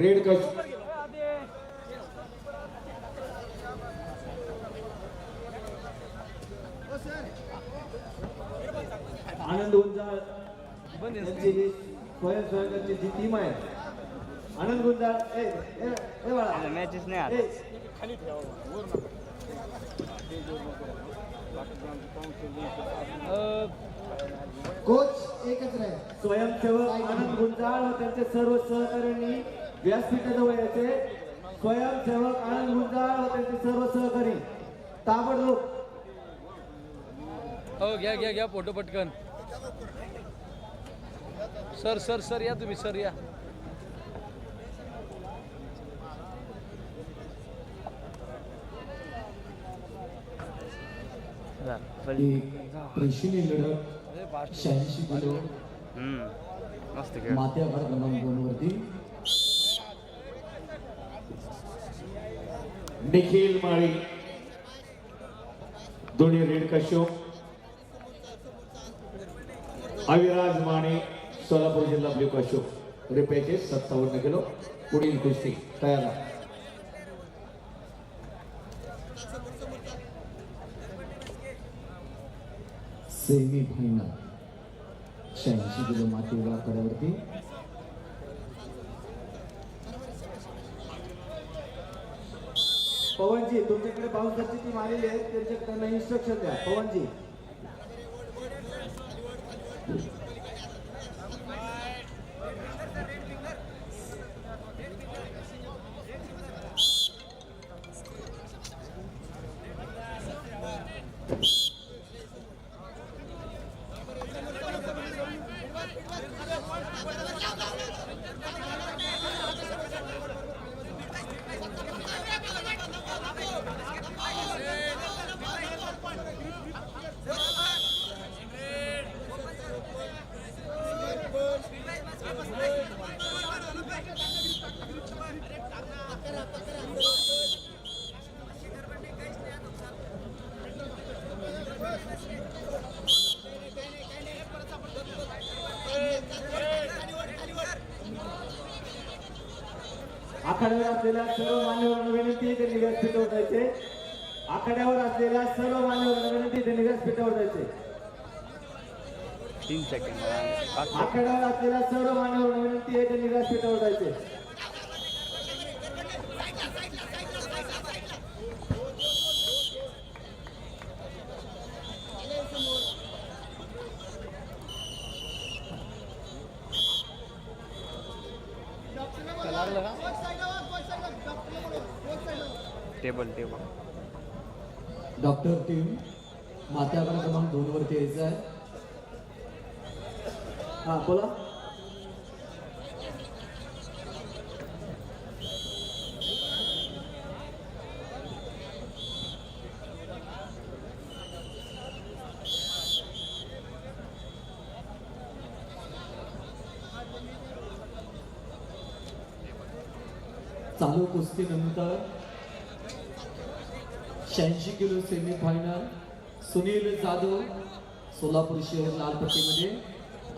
Red कश आनंद गुंजाळ यांची जी स्वयंसेवकांची जी टीम आहे. आनंद गुंजाळ ए ए ए बाळा. मॅचेस नाही कोच एकच राहील. स्वयंसेवक आनंद गुंजाळ व त्यांचे सर्व सहकाऱ्यांनी व्यासपीठाजवळ यायचे स्वयंसेवक आनंद गुंजाळ व त्यांचे सर्व सहकारी. ताबडतोब. हो घ्या घ्या घ्या फोटो पटकन. सर सर सर या तुम्ही सर या. एक प्रेक्षणीय लढत शहाऐंशी किलो. क्रमांक दोन वरती निखिल माळी दोन्ही रेड कश्यप अविराज माने सोलापूर जिल्हा ब्ल्यू कश्यप. रुपयाचे सत्तावन्न किलो पुढील कुस्ती तयार सेमी फायनल शहाऐंशी किलो माती आघाड करावरती पवनजी तुमच्याकडे बाउन्सरची टीम आलेली आहे त्यांच्याकडे त्यांना इन्स्ट्रक्शन द्या. पवनजी. आखाड्यावर असलेल्या सर्व मान्यवरांना विनंती त्यांनी व्यासपीठावर जायचे. आखाड्यावर असलेल्या सर्व मान्यवरांना विनंती त्यांनी व्यासपीठावर जायचे. तीन सेकंड पाच आखाड्यावर असलेल्या सर्व मान्यवरांना विनंती आहे त्यांनी व्यासपीठावर जायचे. टेबल टेबल डॉक्टर टीम माते आघाड क्रमांक दोन वरती यायचं आहे. हा बोला. चालू कुस्तीनंतर शहाऐंशी kilo semi final Sunil Jadhav Solapur शहर लालपट्टीमध्ये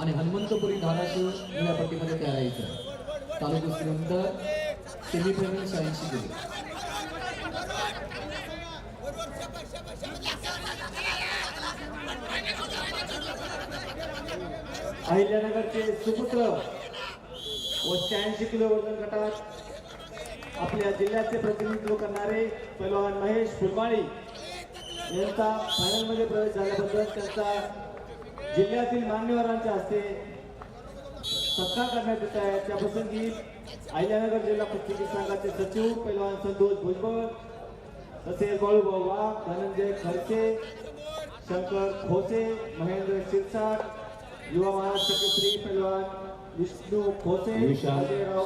आणि हनुमंतपुरी धाराशिव या पट्टीमध्ये तयार यायचं चालू कुस्तीनंतर सेमी फायनल शहाऐंशी किलो. अहिल्यानगरचे सुपुत्र व शहाऐंशी किलो वजन गटात आपल्या जिल्ह्याचे प्रतिनिधित्व करणारे पैलवान महेश फुलमाळी यांचा फायनलमध्ये प्रवेश झाल्याबद्दल त्यांचा जिल्ह्यातील मान्यवरांच्या हस्ते सत्कार करण्यात येत आहे. त्याप्रसंगी अहिल्यानगर जिल्हा कुस्ती संघाचे सचिव पैलवान संतोष भुजबळ तसेच बाळूभाऊ वाघ धनंजय खडके शंकर खोसे महेंद्र शिरसाट युवा महाराष्ट्र केसरी पैलवान विष्णू खोसे विशाल अजयराव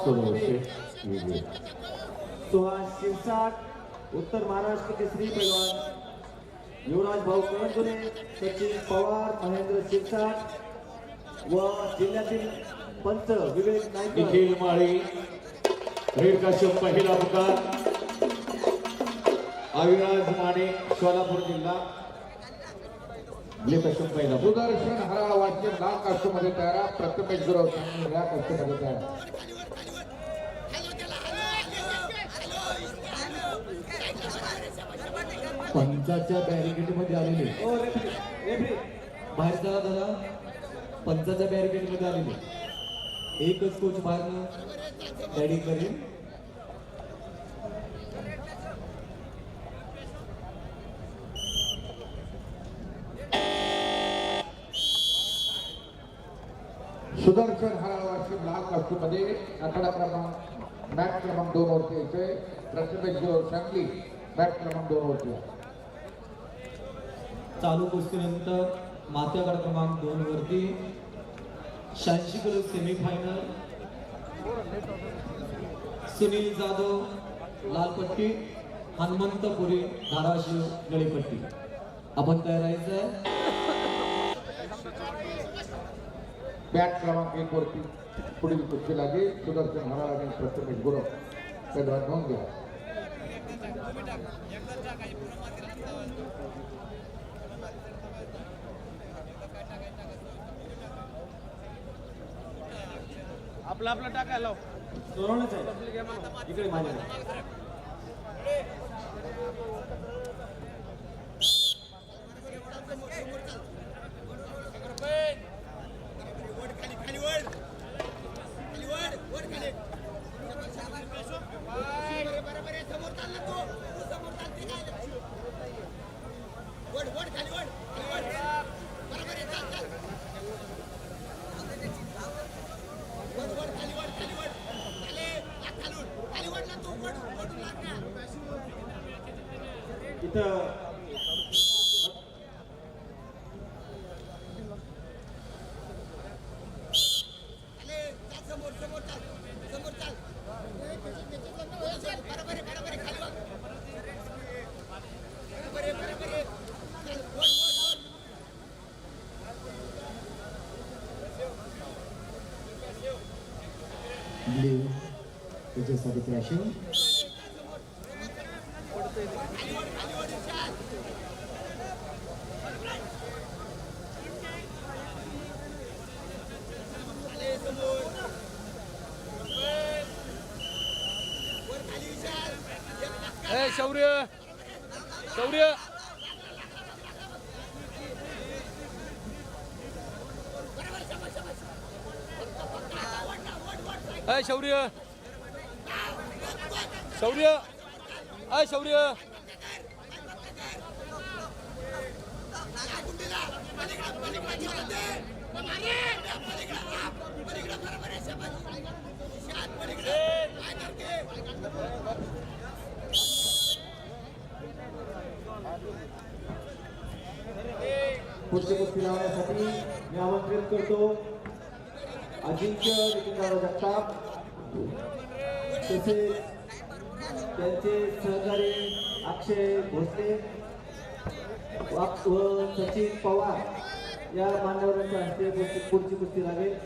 सुहास शिरसाट उत्तर महाराष्ट्र केसरी पैलवान युवराज भाऊ करंजुले सचिन पवार महेंद्र शिरसाट व जिल्ह्यातील पंच विवेक नाईक निखिल माळी रेड कश्यप पहिला पुकार अविराज माने सोलापूर जिल्हा. लिप पहिला सुदर्शन हराळ वाद्य लाल काष्टमध्ये तयार प्रथमेश गुरव या काष्टमध्ये तयार पंचाच्या बॅरिकेडमध्ये आलेले बाहेर चला दादा पंचाच्या बॅरिकेडमध्ये आलेले एकच कोच मारणं डॅडी करेल सुदर्शन हरावाशी लाल काष्टीमध्ये आकडा क्रमांक मॅच क्रमांक दोन वरती यायचंय प्रथमेश जोर सांगली मॅच क्रमांक दोन वरती चालू कुस्तीनंतर मात्यागड क्रमांक दोन वरती शहाऐंशी किलो सेमीफायनल सुनील जाधव लालपट्टी हनुमंतपुरी धाराशिव गळीपट्टी आपण तयार राहायचं बॅट क्रमांक एक वरती पुढील कुस्ती लागेल. सुदर्शन हराळ आणि प्रथमेश गुरव. त्याद्वारे नोंद घ्या. आपलं आपलं टाकायला लाव. सोडवणंच आहे इकडे माझ्या इथं ब्ल्यू त्याच्यासाठी क्रॅशिंग ए शौर्य. शौर्य. ए शौर्य. शौर्य. ए शौर्य. लावण्यासाठी मी आमंत्रित करतो. अजिंक्य नितीनराव जगताप. तसेच त्यांचे सहकारी अक्षय भोसले व सचिन पवार या मान्यवरांच्या हस्ते पुढची- पुढची कुस्ती लागेल.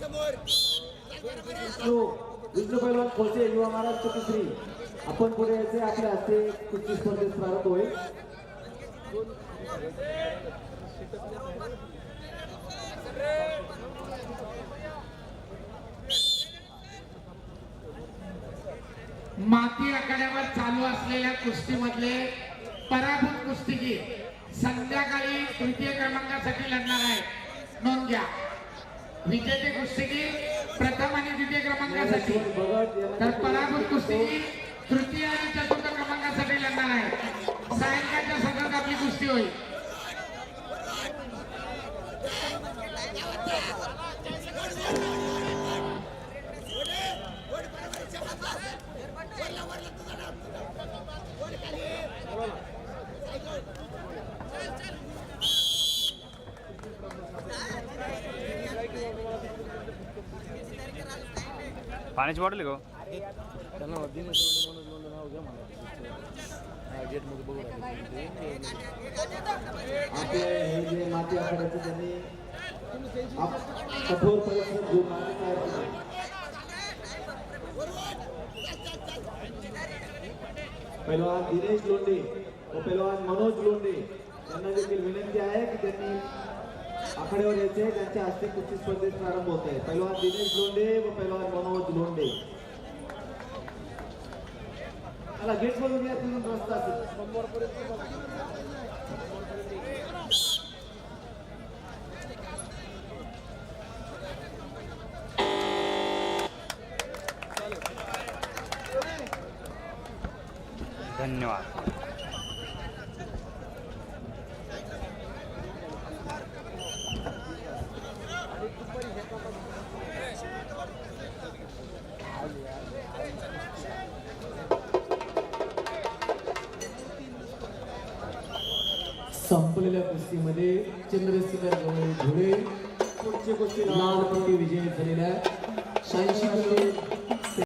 समोर. विष्णू विष्णू पैलवान खोसे युवा महाराष्ट्र केसरी आपण पुढे यायचे आपल्या हस्ते कुस्ती स्पर्धेत प्रारंभ होईल. माती आखाड्यावर चालू असलेल्या कुस्तीमधले पराभूत कुस्तीगीर संध्याकाळी तृतीय क्रमांकासाठी लढणार आहे नोंद घ्या. विजेते कुस्तीगीर प्रथम आणि द्वितीय क्रमांकासाठी तर पराभूत कुस्ती तृतीय आणि चतुर्थ क्रमांकासाठी लढणार आहे. सायंकाळच्या सतत आपली कुस्ती होईल. पाण्याची बॉटल आहे का? आपले हे जे माती आखाड्याचे त्यांनी आप- कठोर परिश्रम घेऊन माती तयार केली. पैलवान दिनेश लोंढे व पैलवान मनोज लोंढे यांना देखील विनंती आहे की त्यांनी आखाड्यावर यायचे त्यांच्या हस्ते कुस्ती स्पर्धेत प्रारंभ होत आहे. पहिलवान दिनेश लोंडे व पहिलवान मनोज लोंडे गेट मधून या तिथून रस्ता असेल. संपलेल्या कुस्तीमध्ये चंद्रशेखर गवळे धुळे पुढची कुस्ती लाल विजय विजयी झालेल्या शहाऐंशी